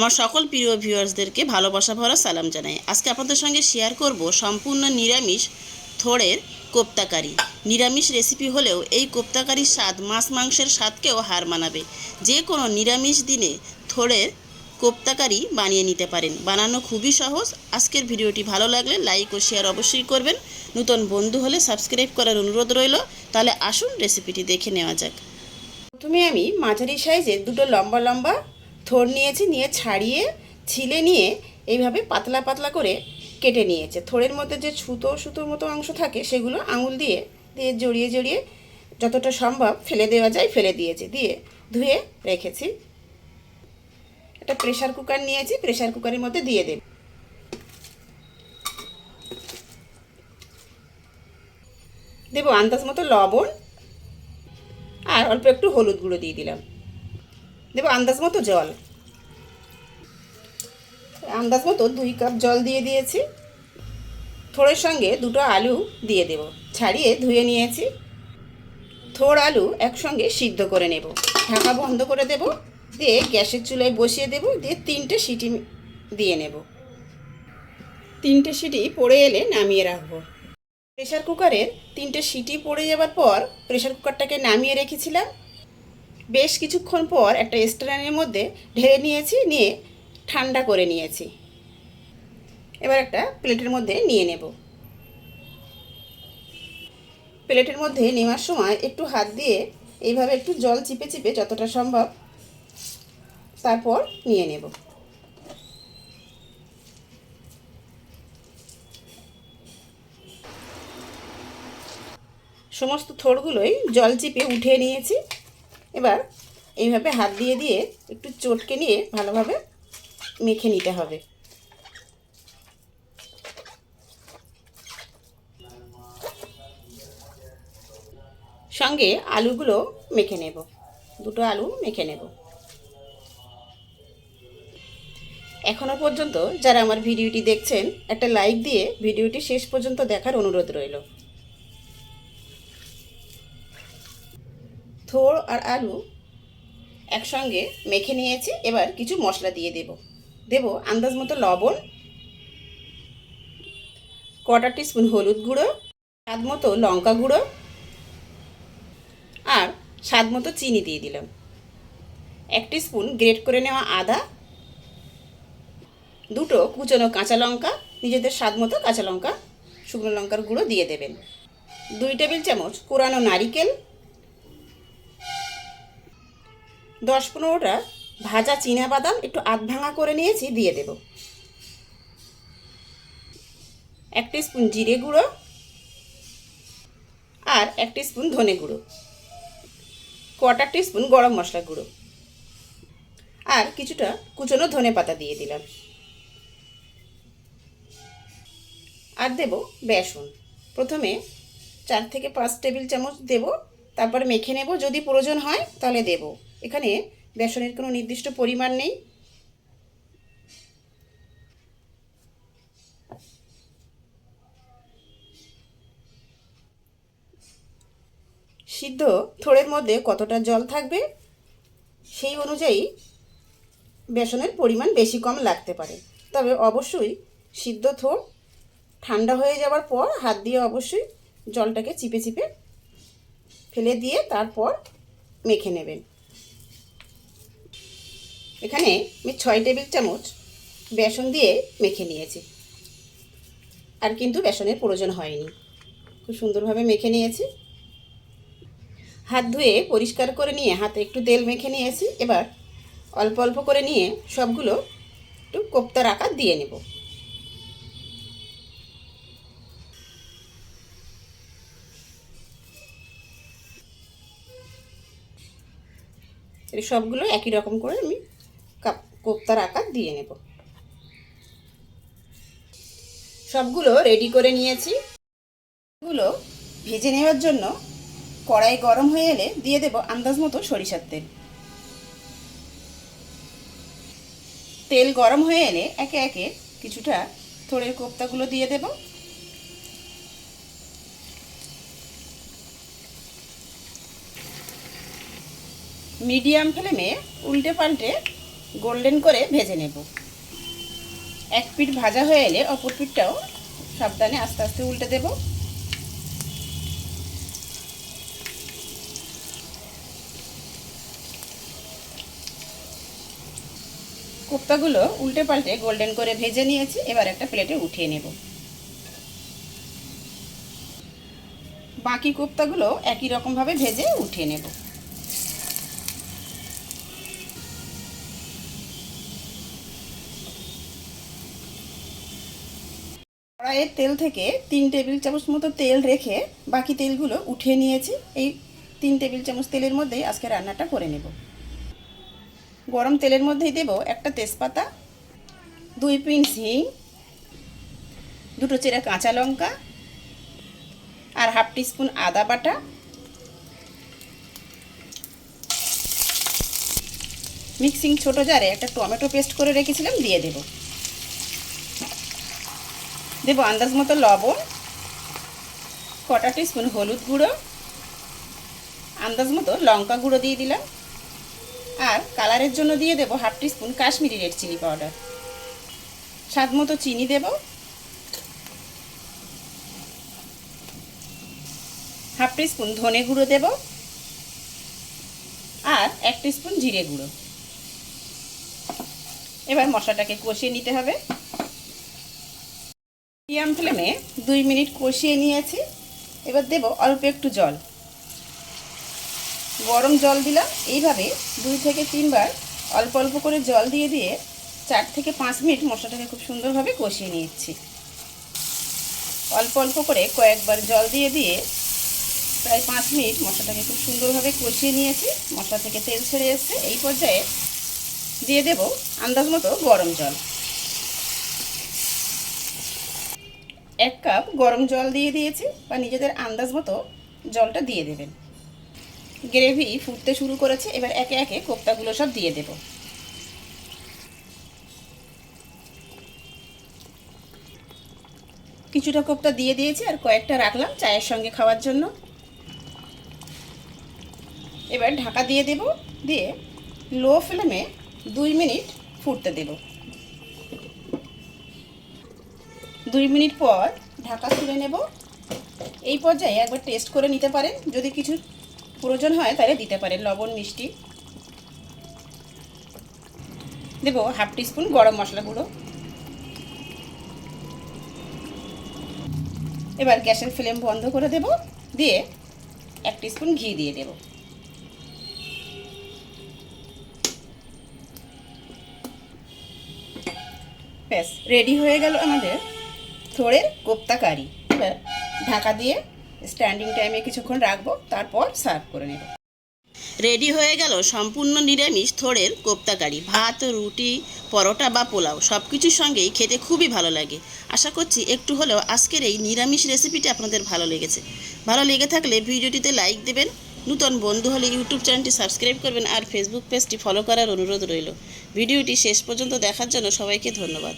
আমার সকল প্রিয় ভিউয়ার্সদেরকে ভালোবাসা ভরা সালাম জানাই। আজকে আপনাদের সঙ্গে শেয়ার করব সম্পূর্ণ নিরামিষ থোড়ের কোপ্তাকারি। নিরামিষ রেসিপি হলেও এই কোপ্তাকারির স্বাদ মাছ মাংসের স্বাদকেও হার মানাবে। যে কোনো নিরামিষ দিনে থোড়ের কোপ্তাকারি বানিয়ে নিতে পারেন। বানানো খুবই সহজ। আজকের ভিডিওটি ভালো লাগলে লাইক ও শেয়ার অবশ্যই করবেন। নতুন বন্ধু হলে সাবস্ক্রাইব করার অনুরোধ রইল। তাহলে আসুন রেসিপিটি দেখে নেওয়া যাক। প্রথমে আমি মাঝারি সাইজের দুটো লম্বা লম্বা থোড় নিয়েছি, নিয়ে ছাড়িয়ে ছিলে নিয়ে এইভাবে পাতলা পাতলা করে কেটে নিয়েছে। থোড়ের মধ্যে যে সুতো, সুতোর মতো অংশ থাকে, সেগুলো আঙুল দিয়ে দিয়ে জড়িয়ে জড়িয়ে যতটা সম্ভব ফেলে দেওয়া যায়, ফেলে দিয়েছি, দিয়ে ধুয়ে রেখেছি। একটা প্রেশার কুকার নিয়েছি প্রেশার কুকারের মধ্যে দিয়ে দেব। দেব আন্দাজ মতো লবণ আর অল্প একটু হলুদ গুঁড়ো দিয়ে দিলাম। দেবো আন্দাজ মতো জল। আন্দাজ মতো দুই কাপ জল দিয়ে দিয়েছি। থোড়ের সঙ্গে দুটো আলু দিয়ে দেব। ছাড়িয়ে ধুয়ে নিয়েছি। থোড় আলু একসঙ্গে সিদ্ধ করে নেব। ঢাকা বন্ধ করে দেব। দিয়ে গ্যাসের চুলায় বসিয়ে দেব। দিয়ে তিনটে সিটি দিয়ে নেব। তিনটে সিটি পড়ে এলে নামিয়ে রাখব। প্রেশার কুকারের তিনটে সিটি পড়ে যাবার পর প্রেশার কুকারটাকে নামিয়ে রেখেছিলাম। বেশ কিছুক্ষণ পর একটা স্ট্যান্ডের মধ্যে ঢেলে নিয়েছি, নিয়ে ঠান্ডা করে নিয়েছি। এবার একটা প্লেটের মধ্যে নিয়ে নেব। প্লেটের মধ্যে নেওয়ার সময় একটু হাত দিয়ে এইভাবে একটু জল চিপে চিপে যতটা সম্ভব তারপর নিয়ে নেব। সমস্ত থোড়গুলোই জল চিপে উঠিয়ে নিয়েছি। এবার এইভাবে হাত দিয়ে দিয়ে একটু চটকে নিয়ে ভালোভাবে মেখে নিতে হবে। সঙ্গে আলুগুলো মেখে নেব। দুটো আলু মেখে নেব। এখনও পর্যন্ত যারা আমার ভিডিওটি দেখছেন, একটা লাইক দিয়ে ভিডিওটি শেষ পর্যন্ত দেখার অনুরোধ রইল। থোড় আর আলু একসঙ্গে মেখে নিয়েছি। এবার কিছু মশলা দিয়ে দেব। দেব আন্দাজ মতো লবণ কটা টিস্পুন হলুদ গুঁড়ো, স্বাদ মতো লঙ্কা গুঁড়ো আর স্বাদ মতো চিনি দিয়ে দিলাম। এক স্পুন গ্রেট করে নেওয়া আদা, দুটো কুচনো কাঁচা লঙ্কা, নিজেদের স্বাদ মতো কাঁচা লঙ্কা, শুকনো লঙ্কার গুঁড়ো দিয়ে দেবেন। দুই টেবিল চামচ কোরানো নারিকেল দশ পনেরোটা ভাজা বাদাম একটু আধ ভাঙা করে নিয়েছি, দিয়ে দেব। এক স্পুন জিরে গুঁড়ো আর এক স্পুন ধনে গুঁড়ো। কোয়াটার স্পুন গরম মশলা গুঁড়ো। আর কিছুটা কুচনো ধনে পাতা দিয়ে দিলাম। আর দেব বেসন। প্রথমে চার থেকে পাঁচ টেবিল চামচ দেব, তারপর মেখে নেব। যদি প্রয়োজন হয় তাহলে দেব। এখানে বেসনের কোনো নির্দিষ্ট পরিমাণ নেই। সিদ্ধ থোড়ের মধ্যে কতটা জল থাকবে সেই অনুযায়ী বেসনের পরিমাণ বেশি কম লাগতে পারে। তবে অবশ্যই সিদ্ধ থোড় ঠান্ডা হয়ে যাওয়ার পর হাত দিয়ে অবশ্যই জলটাকে চিপে চিপে ফেলে দিয়ে তারপর মেখে নেবেন। এখানে আমি ছয় টেবিল চামচ বেসন দিয়ে মেখে নিয়েছি। আর কিন্তু বেসনের প্রয়োজন হয়নি। খুব সুন্দরভাবে মেখে নিয়েছি। হাত ধুয়ে পরিষ্কার করে নিয়ে হাতে একটু তেল মেখে নিয়েছি। এবার অল্প অল্প করে নিয়ে সবগুলো একটু কোপ্তার আকার দিয়ে নেব। সবগুলো একই রকম করে আমি কোপ্তার আকার দিয়ে নেব। সবগুলো রেডি করে নিয়েছি। এগুলো ভেজে নেওয়ার জন্য কড়াই গরম হয়ে এলে দিয়ে দেব আন্দাজ মতো সরিষার তেল। তেল গরম হয়ে এলে একে একে কিছুটা থোড়ের কোপ্তাগুলো দিয়ে দেব। মিডিয়াম ফ্লেমে উল্টে পাল্টে গোল্ডেন করে ভেজে নেব। এক পিঠ ভাজা হয়ে এলে অপর পিঠটাও সাবধানে আস্তে আস্তে উল্টে দেব। কোপ্তাগুলো উল্টে পাল্টে গোল্ডেন করে ভেজে নিয়েছি, এবার একটা প্লেটে উঠিয়ে নেব। বাকি কোপ্তাগুলো একই রকমভাবে ভেজে উঠিয়ে নেব। কড়াইয়ের তেল থেকে তিন টেবিল চামচ মতো তেল রেখে বাকি তেলগুলো উঠিয়ে নিয়েছি। এই তিন টেবিল চামচ তেলের মধ্যেই আজকে রান্নাটা করে নেব। গরম তেলের মধ্যেই দেব একটা তেজপাতা, দুই পিন হিং, দুটো চেরা কাঁচা লঙ্কা আর হাফ টিস্পুন আদা বাটা। মিক্সিং ছোটো জারে একটা টমেটো পেস্ট করে রেখেছিলাম, দিয়ে দেব। দেব আন্দাজ মতো লবণ, কটা টিস্পুন হলুদ গুঁড়ো, আন্দাজ মতো লঙ্কা গুঁড়ো দিয়ে দিলাম। আর কালারের জন্য দিয়ে দেব half teaspoon Kashmiri red chilli powder স্বাদ মতো চিনি দেব। হাফ টিস্পুন ধনে গুঁড়ো দেব। আর এক টিস্পুন জিরে গুঁড়ো। এবার মশলাটাকে কষিয়ে নিতে হবে। মিডিয়াম ফ্লেমে দুই মিনিট কষিয়ে নিয়েছি। এবার দেব অল্প একটু জল। গরম জল দিলাম। এইভাবে দুই থেকে তিনবার অল্প অল্প করে জল দিয়ে দিয়ে চার থেকে পাঁচ মিনিট মশলাটাকে খুব সুন্দরভাবে কষিয়ে নিয়েছি। অল্প অল্প করে কয়েকবার জল দিয়ে দিয়ে প্রায় পাঁচ মিনিট মশলাটাকে খুব সুন্দরভাবে কষিয়ে নিয়েছি। মশলা থেকে তেল ছেড়ে এসছে। এই পর্যায়ে দিয়ে দেব আন্দাজ মতো গরম জল। এক কাপ গরম জল দিয়ে দিয়েছি বা নিজেদের আন্দাজ মতো জলটা দিয়ে দেবেন। গ্রেভি ফুটতে শুরু করেছে, এবার একে একে কোপ্তাগুলো সব দিয়ে দেব। কিছুটা কোপ্তা দিয়ে দিয়েছি আর কয়েকটা রাখলাম চায়ের সঙ্গে খাওয়ার জন্য। এবার ঢাকা দিয়ে দেব, দিয়ে লো ফ্লেমে দুই মিনিট ফুটতে দেব। দুই মিনিট পর ঢাকা তুলে নেব। এই পর্যায়ে একবার টেস্ট করে নিতে পারেন। যদি কিছু প্রয়োজন হয় তাহলে দিতে পারেন, লবণ, মিষ্টি। দেব হাফ টিস্পুন গরম মশলা গুঁড়ো। এবার গ্যাসের ফ্লেম বন্ধ করে দেব। দিয়ে এক টিস্পুন ঘি দিয়ে দেব। ব্যাস রেডি হয়ে গেল আমাদের থোড়ের কোপ্তা কারি এবার ঢাকা দিয়ে স্ট্যান্ডিং টাইমে কিছুক্ষণ রাখব, তারপর সার্ভ করে নেব। রেডি হয়ে গেল সম্পূর্ণ নিরামিষ থোড়ের কোপ্তাকারি। ভাত, রুটি, পরোটা বা পোলাও সব কিছুর সঙ্গেই খেতে খুবই ভালো লাগে। আশা করছি একটু হলেও আজকের এই নিরামিষ রেসিপিটি আপনাদের ভালো লেগেছে। ভালো লেগে থাকলে ভিডিওটিতে লাইক দেবেন, নূতন বন্ধু হলে ইউটিউব চ্যানেলটি সাবস্ক্রাইব করবেন আর ফেসবুক পেজটি ফলো করার অনুরোধ রইল। ভিডিওটি শেষ পর্যন্ত দেখার জন্য সবাইকে ধন্যবাদ।